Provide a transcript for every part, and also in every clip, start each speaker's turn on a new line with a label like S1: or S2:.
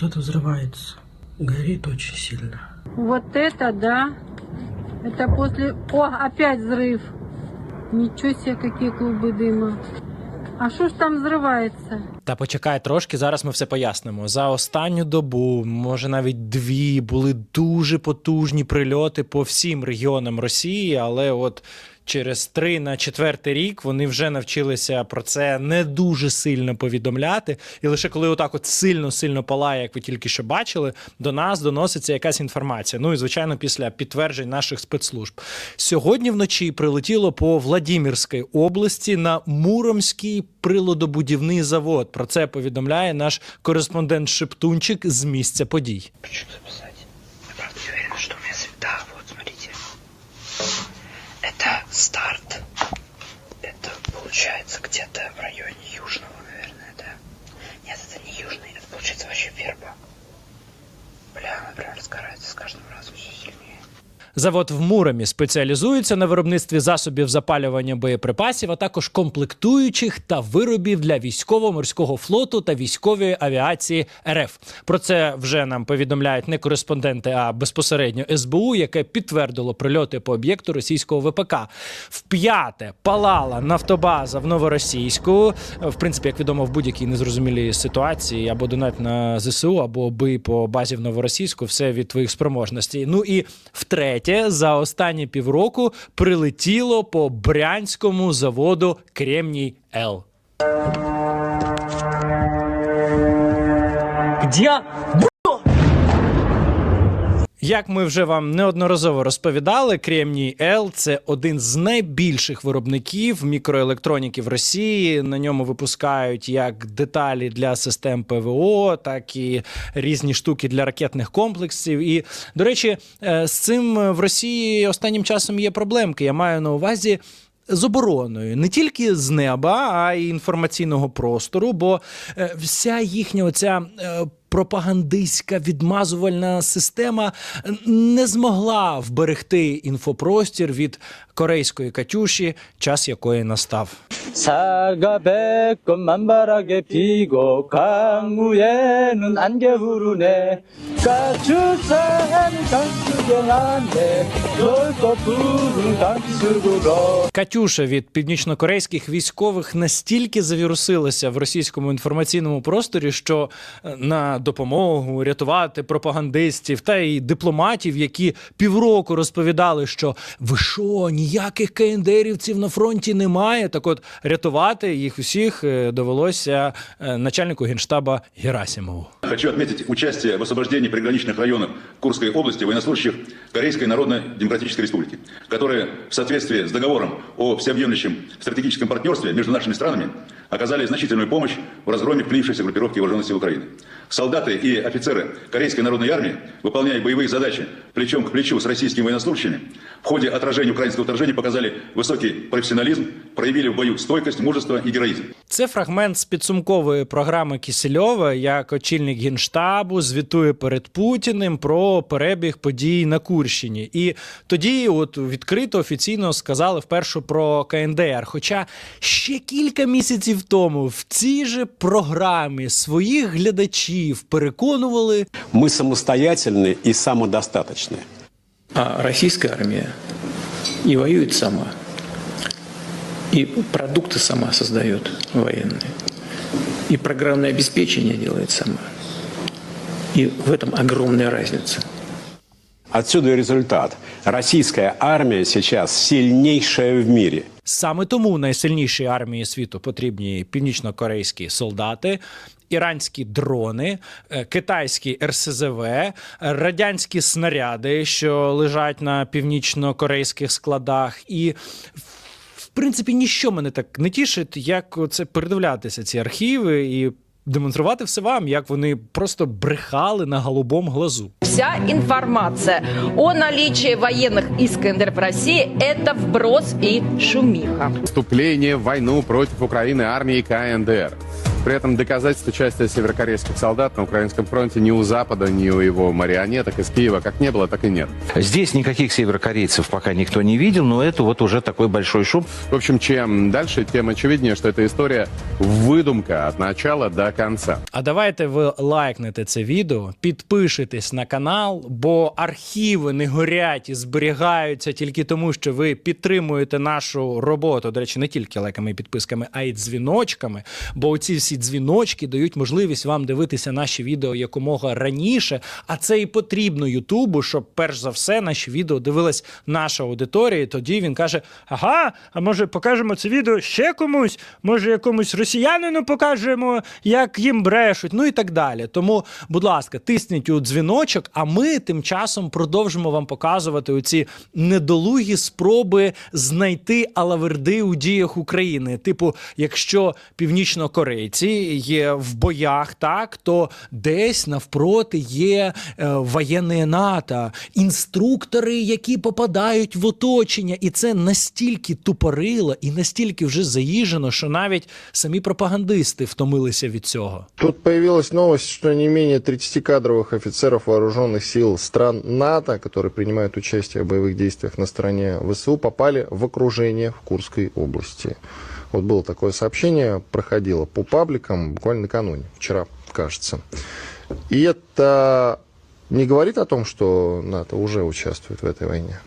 S1: что-то взрывается. Горит очень сильно.
S2: Вот это да. Это после... О, опять взрыв. Ничего себе, какие клубы дыма. А что ж там взрывается?
S3: Та почекай трошки, зараз ми все пояснимо. За останню добу, може навіть дві, були дуже потужні прильоти по всім регіонам Росії, але от. Через три на четвертий рік вони вже навчилися про це не дуже сильно повідомляти. І лише коли отак от сильно сильно палає, як ви тільки що бачили, до нас доноситься якась інформація. Ну і звичайно, після підтверджень наших спецслужб. Сьогодні вночі прилетіло по Владимирській області на Муромський приладобудівний завод. Про це повідомляє наш кореспондент Шептунчик з місця подій.
S1: Хочу записать. Я правда не уверен, что у меня... с- Да, вот, смотрите. Это старт. Это получается где-то
S3: Завод в Муромі спеціалізується на виробництві засобів запалювання боєприпасів, а також комплектуючих та виробів для військово-морського флоту та військової авіації РФ. Про це вже нам повідомляють не кореспонденти, а безпосередньо СБУ, яке підтвердило прильоти по об'єкту російського ВПК. Вп'яте палала нафтобаза в Новоросійську. В принципі, як відомо, в будь-якій незрозумілій ситуації або донат на ЗСУ, або бий по базі в Новоросійську, все від твоїх спроможностей. Ну і втретє, за останні півроку прилетіло по брянському заводу Кремній Л.
S4: Где?
S3: Як ми вже вам неодноразово розповідали, Кремній Л це один з найбільших виробників мікроелектроніки в Росії. На ньому випускають як деталі для систем ПВО, так і різні штуки для ракетних комплексів. І, до речі, е, з цим в Росії останнім часом є проблемки. Я маю на увазі. З обороною не тільки з неба, а й інформаційного простору, бо е, вся їхня оця е, пропагандистська відмазувальна система не змогла вберегти інфопростір від корейської катюші, час якої настав.
S4: 살과 배꼽만 바라게 피고 강무에는 안개 흐르네 가출산 강수경한데 넓고 푸른 강수구로
S3: Катюша від північнокорейських військових настільки завірусилася в російському інформаційному просторі, що е, на допомогу рятувати пропагандистів та й дипломатів, які півроку розповідали, що ви що, ніяких КНДРівців на фронті немає. Так от рятувати їх усіх е, довелося е, начальнику генштаба Герасимову.
S5: Хочу отметить участие в освобождении приграничных районов Курской области военнослужащих Корейской Народно-Демократической Республики, которые в соответствии с договором о всеобъемлющем стратегическом партнерстве между нашими странами оказали значительную помощь в разгроме вклинившейся группировки вооруженных сил Украины. Солдаты и офицеры Корейской Народной Армии, выполняя боевые задачи плечом к плечу с российскими военнослужащими, в ходе отражения украинского вторжения показали высокий профессионализм, проявили в бою стойкость, мужество и героизм.
S3: Це фрагмент з підсумкової програми Кісельова, як очільник генштабу звітує перед Путіним про перебіг подій на Курщині. І тоді, от відкрито офіційно сказали вперше про КНДР. Хоча ще кілька місяців тому в цій же програмі своїх глядачів переконували,
S6: Мы самостоятельны и самодостаточны.
S7: А российская армия и воюет сама, и продукты сама создает военные, и программное обеспечение делает сама. И в этом огромная разница.
S6: Отсюда и результат. Российская армия сейчас сильнейшая в мире.
S3: Саме тому найсильнішій армії світу потрібні північнокорейські солдати. Іранські дрони, е, китайські РСЗВ, е, радянські снаряди, що лежать на північно-корейських складах, і в принципі ніщо мене так не тішить, як це передивлятися ці архіви і демонструвати все вам, як вони просто брехали на голубом глазу.
S8: Вся информация о наличии военных из КНДР в России – это вброс и шумиха.
S9: вступление в войну против Украины армии КНДР. При этом доказательств участия северокорейских солдат на украинском фронте ни у Запада, ни у его марионеток из Киева как не было, так и нет.
S10: Здесь никаких северокорейцев пока никто не видел, но это вот уже такой большой шум.
S9: В общем, чем дальше, тем очевиднее, что эта история выдумка от начала до конца.
S3: А давайте ви лайкнете це відео, підпишитесь на канал, бо архіви не горять і зберігаються тільки тому, що ви підтримуєте нашу роботу. До речі, не тільки лайками і підписками, а й дзвіночками. Бо ці всі дзвіночки дають можливість вам дивитися наші відео якомога раніше. А це і потрібно Ютубу, щоб перш за все наші відео дивилась наша аудиторія. І тоді він каже: Ага, а може покажемо це відео ще комусь? Може, якомусь росіянину покажемо, як їм брешуть, ну і так далі. Тому, будь ласка, тисніть у дзвіночок, а ми тим часом продовжимо вам показувати оці недолугі спроби знайти алаверди у діях України. Типу, якщо північнокорейці є в боях, так то десь навпроти є е, воєнне НАТО, інструктори, які попадають в оточення, і це настільки тупорило і настільки вже заїжджено, що навіть самі пропагандисти втомилися від цього.
S11: Тут появилась новость, что не менее 30 кадровых офицеров вооруженных сил стран НАТО, которые принимают участие в боевых действиях на стороне ВСУ, попали в окружение в Курской области. Вот было такое сообщение, проходило по пабликам буквально накануне, вчера, кажется. И это не говорит о том, что НАТО уже участвует в этой войне.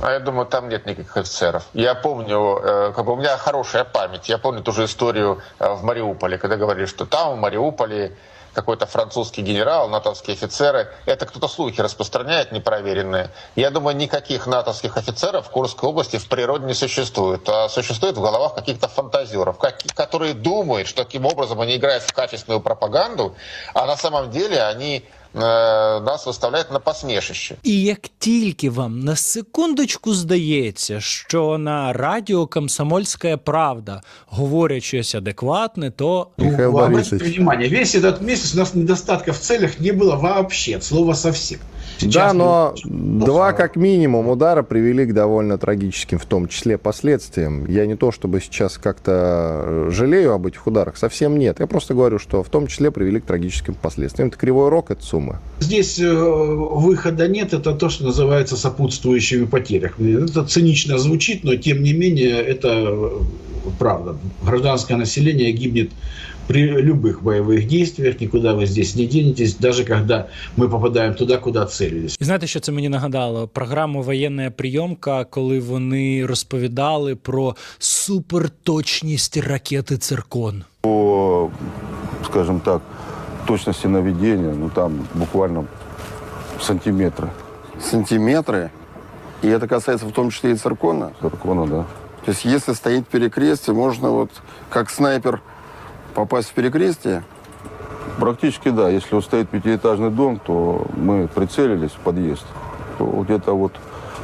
S12: А я думаю, там нет никаких офицеров. Я помню, э, как бы у меня хорошая память. Я помню ту же историю э, в Мариуполе, когда говорили, что там в Мариуполе какой-то французский генерал, натовские офицеры. Это кто-то слухи распространяет непроверенные. Я думаю, никаких натовских офицеров в Курской области в природе не существует. А существует в головах каких-то фантазеров, которые думают, что таким образом они играют в качественную пропаганду, а на самом деле они нас выставляют на посмешище.
S3: І як тільки вам на секундочку здається, що на радіо Комсомольська правда говорять щось адекватне, то
S11: Михаил
S13: Вы обратите
S11: Борисович.
S13: внимание, весь этот месяц у нас недостатков в целях не было вообще, от слова совсем.
S11: Да,
S13: мы-
S11: но два как минимум удара привели к довольно трагическим, в том числе, последствиям. Я не то чтобы сейчас как-то э, жалею об этих ударах, совсем нет. Я просто говорю, что в том числе привели к трагическим последствиям. Это кривой рок, это сумма.
S13: Здесь э, выхода нет, это то, что называется сопутствующими потерях. Это цинично звучит, но тем не менее это э, правда. Гражданское население гибнет при любых боевых действиях, никуда вы здесь не денетесь, даже когда мы попадаем туда, куда целились.
S3: І знаєте, що це мені нагадало? Програму Воєнна прийомка, коли вони розповідали про суперточність ракети Циркон.
S5: По, скажем так, точности наведения, ну там буквально сантиметры.
S11: Сантиметры. И это касается в том числе и циркона.
S5: Циркона, да.
S11: То есть если стоит перекрестие, можно вот как снайпер попасть в перекрестие.
S5: Практически да. Если вот стоит пятиэтажный дом, то мы прицелились в подъезд. То где-то вот,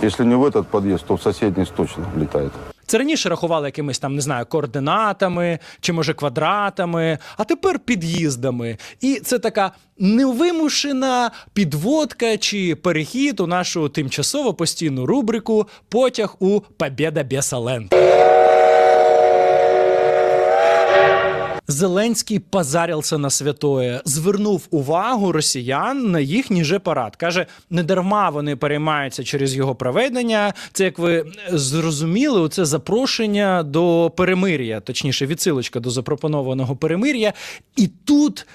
S5: если не в этот подъезд, то в соседний точно влетает.
S3: Це раніше рахували якимись там, не знаю, координатами чи може квадратами, а тепер під'їздами. І це така невимушена підводка чи перехід у нашу тимчасово постійну рубрику Потяг у Побєда Бєсаленд. Зеленський позарился на святое, звернув увагу росіян на їхній же парад. Каже, не дарма вони переймаються через його проведення. Це як ви зрозуміли, це запрошення до перемир'я, точніше, відсилочка до запропонованого перемир'я. І тут,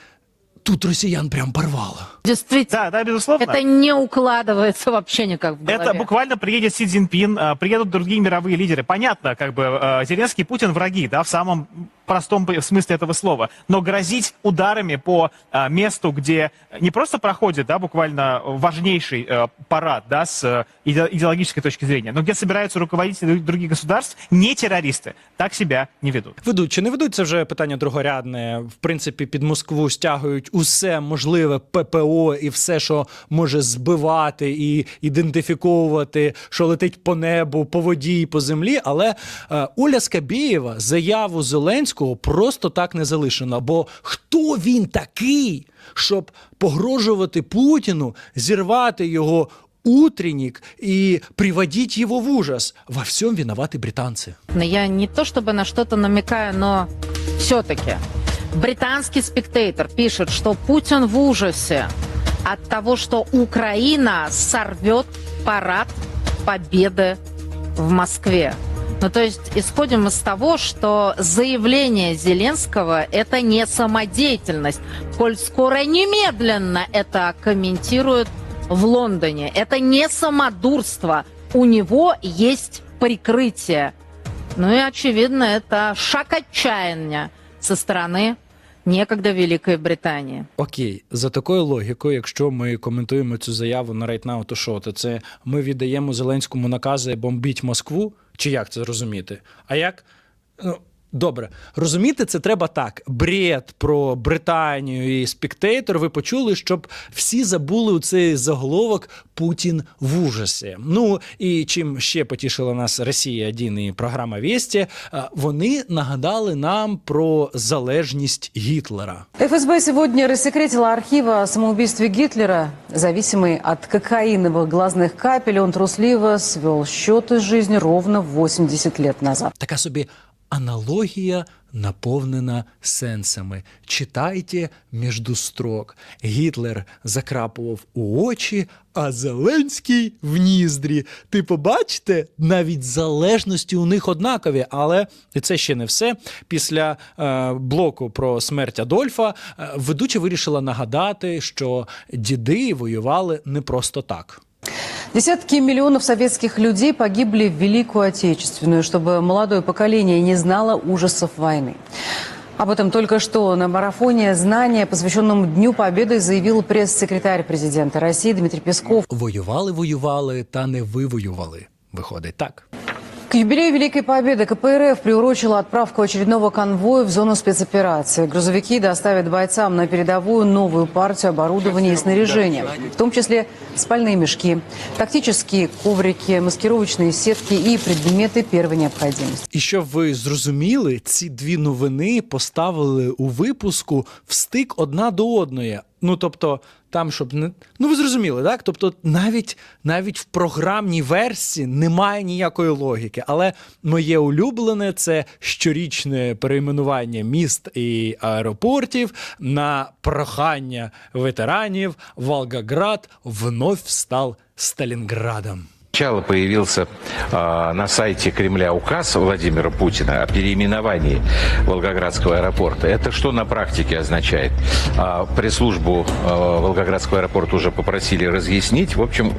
S3: тут росіян прям порвало.
S2: Действительно,
S14: Да, да, безусловно.
S2: это не укладывается вообще никак в голове.
S14: Это буквально приедет Си Цзиньпин, а, приедут другие мировые лидеры. Понятно, как бы э, Зеленский и Путин враги, да, в самом простом смысле этого слова. Но грозить ударами по э, месту, где не просто проходит, да, буквально важнейший парад, да, с иде- идеологической точки зрения, но где собираются руководители друг- других государств, не террористы, так себя не ведут.
S3: Ведуть чи не ведуть це вже питання другорядне. В принципі, під Москву стягують усе можливе ППО і все, що може збивати і ідентифіковувати, що летить по небу, по воді і по землі. Але е, Оля Скабєєва заяву Зеленського просто так не залишена. Бо хто він такий, щоб погрожувати Путіну, зірвати його утренник и приводить его в ужас. Во всем виноваты британцы.
S2: Я не то чтобы на что-то намекаю, но все-таки
S8: Британский спектатор пишет, что Путин в ужасе от того, что Украина сорвет парад победы в Москве. Ну, то есть исходим с того, что заявление Зеленского – это не самодеятельность, коль скоро немедленно это комментируют в Лондоне. Это не самодурство. У него есть прикрытие. Ну и, очевидно, это шаг отчаяния со стороны некогда Великой Британии.
S3: Окей, за такою логікою, якщо ми коментуємо цю заяву на Right Now, то що? То це ми віддаємо Зеленському накази бомбіть Москву? Чи як це розуміти? А як? Ну, добре, розуміти це треба так. Бред про Британію і спектейтор ви почули, щоб всі забули у цей заголовок Путін в ужасі. Ну і чим ще потішила нас Росія 1 і програма Вєсті, е, вони нагадали нам про залежність Гітлера.
S15: ФСБ сегодня рассекретила архивы о самоубийстве Гитлера. Зависимый от кокаиновых глазных капель, он трусливо свел счеты с жизнью ровно 80 лет назад.
S3: Така собі аналогія наповнена сенсами. Читайте між строк. Гітлер закрапував у очі, а Зеленський в ніздрі. Ти побачите, навіть залежності у них однакові, але це ще не все. Після е, блоку про смерть Адольфа е, ведуча вирішила нагадати, що діди воювали не просто так.
S15: Десятки миллионов советских людей погибли в Великую Отечественную, чтобы молодое поколение не знало ужасов войны. Об этом только что на марафоне «Знания», посвященном Дню Победы, заявил пресс-секретарь президента России Дмитрий Песков.
S3: Воювали, воювали, та не вивоювали. Виходить так.
S15: К юбилею Великой Победы КПРФ приурочила отправку очередного конвоя в зону спецоперации. Грузовики доставят бойцам на передовую новую партию оборудования и снаряжения, в том числе спальные мешки, тактические коврики, маскировочные сетки и предметы первой необходимости.
S3: І щоб ви зрозуміли, ці дві новини поставили у випуску в стик одна до одної. Ну тобто, там, щоб не. Ну, ви зрозуміли, так? Тобто, навіть навіть в програмній версії немає ніякої логіки. Але моє улюблене це щорічне перейменування міст і аеропортів на прохання ветеранів. Волгоград вновь став Сталінградом.
S10: Сначала появился а, на сайте Кремля указ Владимира Путина о переименовании Волгоградского аэропорта. Это что на практике означает? А, пресс-службу а, Волгоградского аэропорта уже попросили разъяснить. В общем,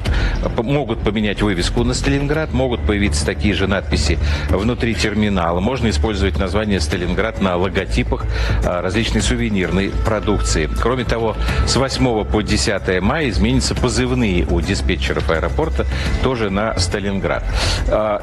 S10: могут поменять вывеску на Сталинград, могут появиться такие же надписи внутри терминала. Можно использовать название Сталинград на логотипах а, различной сувенирной продукции. Кроме того, с 8 по 10 мая изменятся позывные у диспетчеров аэропорта тоже на Сталинград.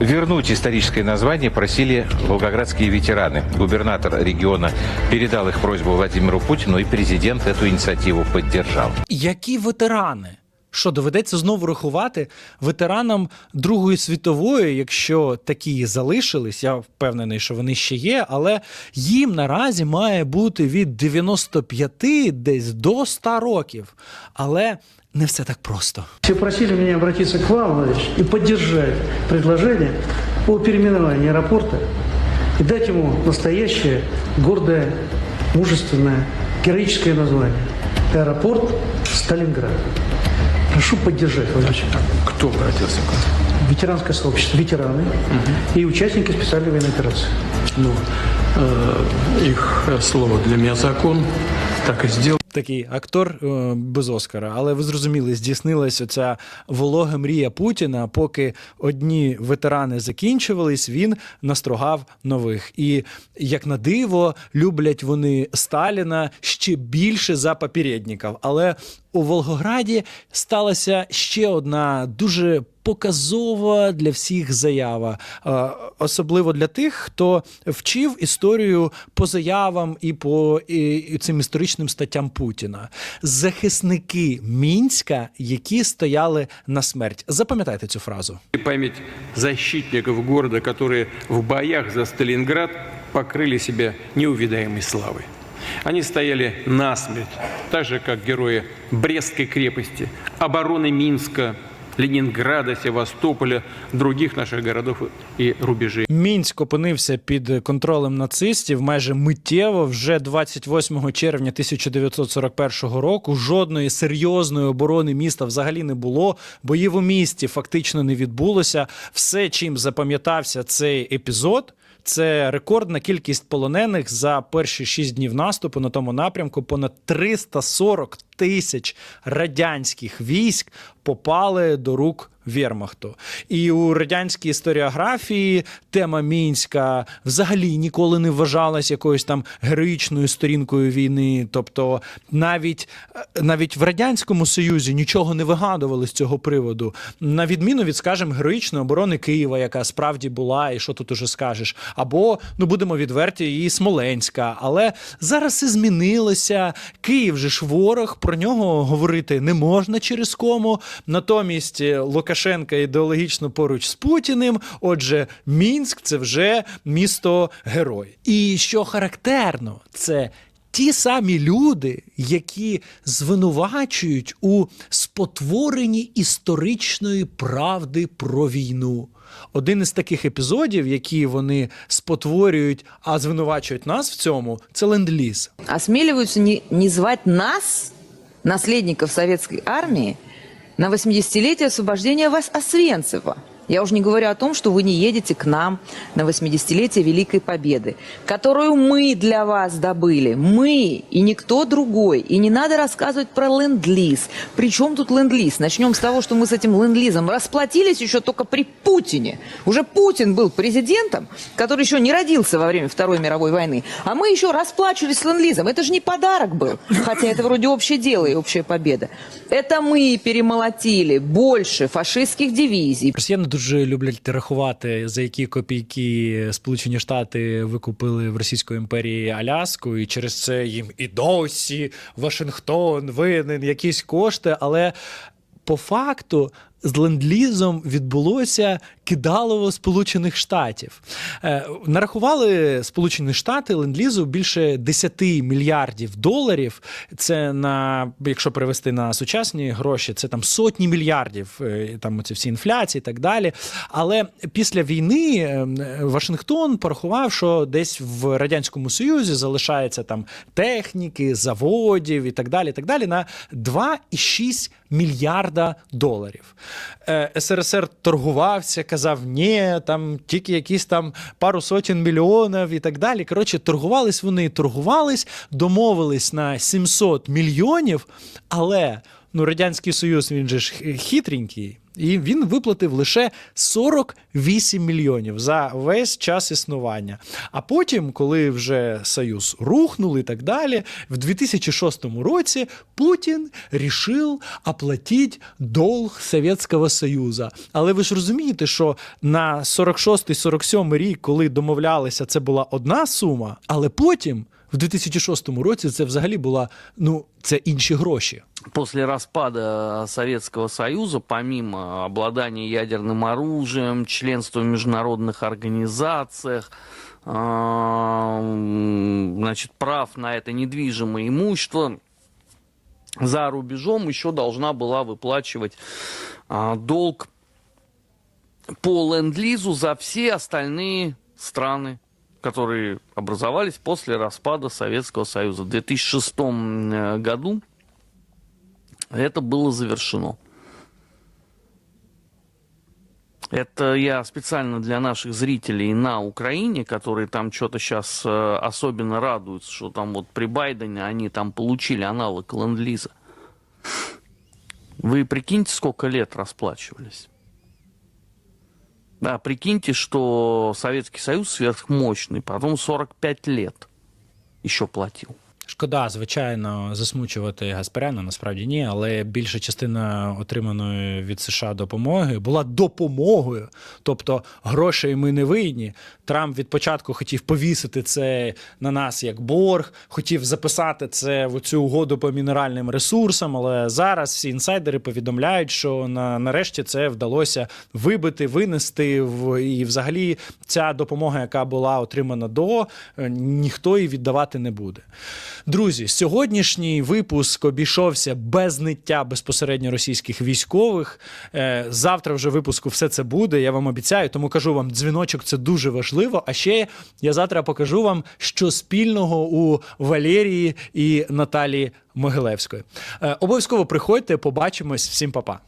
S10: Вернуть историческое название просили волгоградские ветераны. Губернатор региона передал их просьбу Владимиру Путину, и президент эту инициативу поддержал.
S3: Які ветерани? Що доведеться знову рахувати ветеранам Другої світової, якщо такі залишились, я впевнений, що вони ще є, але їм наразі має бути від 95 десь до 100 років. Але не все так просто.
S16: Все просили меня обратиться к вам, Владимир, и поддержать предложение о переименовании аэропорта и дать ему настоящее, гордое, мужественное, героическое название. Аэропорт Сталинград. Прошу поддержать, Владимир
S7: Кто обратился к вам?
S16: Ветеранское сообщество, ветераны и участники специальной военной операции.
S7: Ну, э, их слово для меня закон, так и сделал.
S3: Такий актор е, без Оскара, але ви зрозуміли, здійснилась оця волога мрія Путіна. Поки одні ветерани закінчувались, він настрогав нових. І як на диво, люблять вони Сталіна ще більше за попередників. Але у Волгограді сталася ще одна дуже показова для всіх заява, Е, особливо для тих, хто вчив історію по заявам і по і, і цим історичним статтям Путіна. Захисники Мінська, які стояли на смерть. Запам'ятайте цю фразу.
S17: Память защитников города, которые в боях за Сталинград покрыли себя неувидаемой славой. Они стояли насмерть, так же, как герои Брестской крепости, обороны Минска, Ленинграда, Севастополя, других наших городов и рубежей.
S3: Мінськ опинився під контролем нацистів майже миттєво. Вже 28 червня 1941 року жодної серйозної оборони міста взагалі не було. Боїв у місті фактично не відбулося. Все, чим запам'ятався цей епізод. Це рекордна кількість полонених за перші шість днів наступу на тому напрямку. Понад 340 тисяч радянських військ попали до рук Вермахту. І у радянській історіографії тема мінська взагалі ніколи не вважалась якоюсь там героїчною сторінкою війни. Тобто, навіть навіть в радянському союзі нічого не вигадували з цього приводу, на відміну від, скажімо, героїчної оборони Києва, яка справді була, і що тут уже скажеш, або ну будемо відверті, і Смоленська. Але зараз все змінилося. Київ же ж ворог, про нього говорити не можна через кому. Натомість Лукашенка ідеологічно поруч з Путіним. Отже, Мінськ це вже місто герой. І що характерно, це. Ті самі люди, які звинувачують у спотворенні історичної правди про війну. Один із таких епізодів, які вони спотворюють, а звинувачують нас в цьому, це ленд-ліз.
S18: осмеливаются не, не звать нас, наследников советской армии, на 80-летие освобождения вас Освенцева. Я уже не говорю о том, что вы не едете к нам на 80-летие Великой Победы, которую мы для вас добыли. Мы и никто другой. И не надо рассказывать про ленд-лиз. Причем тут ленд-лиз? Начнем с того, что мы с этим ленд-лизом расплатились еще только при Путине. Уже Путин был президентом, который еще не родился во время Второй мировой войны. А мы еще расплачивались с ленд-лизом. Это же не подарок был. Хотя это вроде общее дело и общая победа. Это мы перемолотили больше фашистских дивизий,
S3: дуже люблять рахувати, за які копійки Сполучені Штати викупили в Російської імперії Аляску, і через це їм і досі Вашингтон винен якісь кошти. Але по факту з ленд-лізом відбулося кидалово Сполучених Штатів. Е, нарахували Сполучені Штати ленд-лізу більше 10 мільярдів доларів. Це на якщо перевести на сучасні гроші, це там сотні мільярдів. е, Там оці всі інфляції і так далі. Але після війни е, Вашингтон порахував, що десь в радянському союзі залишається там техніки, заводів і так далі. І так далі на 2,6 мільярда доларів. Е, СРСР торгувався, казав, ні, там тільки якісь там пару сотень мільйонів і так далі. Коротше, торгувались вони, торгувались, домовились на 700 мільйонів, але ну, Радянський Союз він же ж хитренький. І він виплатив лише 48 мільйонів за весь час існування. А потім, коли вже Союз рухнув і так далі, в 2006 році Путін рішив оплатити долг Совєтського Союзу. Але ви ж розумієте, що на 46-47 рік, коли домовлялися, це була одна сума, але потім. В 2006 році це взагалі була ну це інші гроші.
S19: После распада Советского Союза, помимо обладания ядерным оружием, членства в международных организациях, а, м, значит, прав на это недвижимое имущество, за рубежом еще должна была выплачивать а, долг по ленд-лизу за все остальные страны которые образовались после распада Советского Союза. В 2006 э, году это было завершено. Это я специально для наших зрителей на Украине, которые там что-то сейчас особенно радуются, что там вот при Байдене они там получили аналог ленд-лиза. Вы прикиньте, сколько лет расплачивались. Да, прикиньте, что Советский Союз сверхмощный, потом 45 лет еще платил.
S3: Шкода, звичайно, засмучувати Гаспаряна, насправді ні, але більша частина отриманої від США допомоги була допомогою. Тобто грошей ми не винні. Трамп від початку хотів повісити це на нас як борг, хотів записати це в цю угоду по мінеральним ресурсам. Але зараз всі інсайдери повідомляють, що на нарешті це вдалося вибити, винести в і, взагалі, ця допомога, яка була отримана до, е, ніхто її віддавати не буде. Друзі, сьогоднішній випуск обійшовся без ниття безпосередньо російських військових. Е, Завтра вже випуску все це буде. Я вам обіцяю, тому кажу вам, дзвіночок це дуже важливо. А ще я завтра покажу вам, що спільного у Валерії і Наталії Могилевської. Е, Обов'язково приходьте, побачимось. Всім па-па.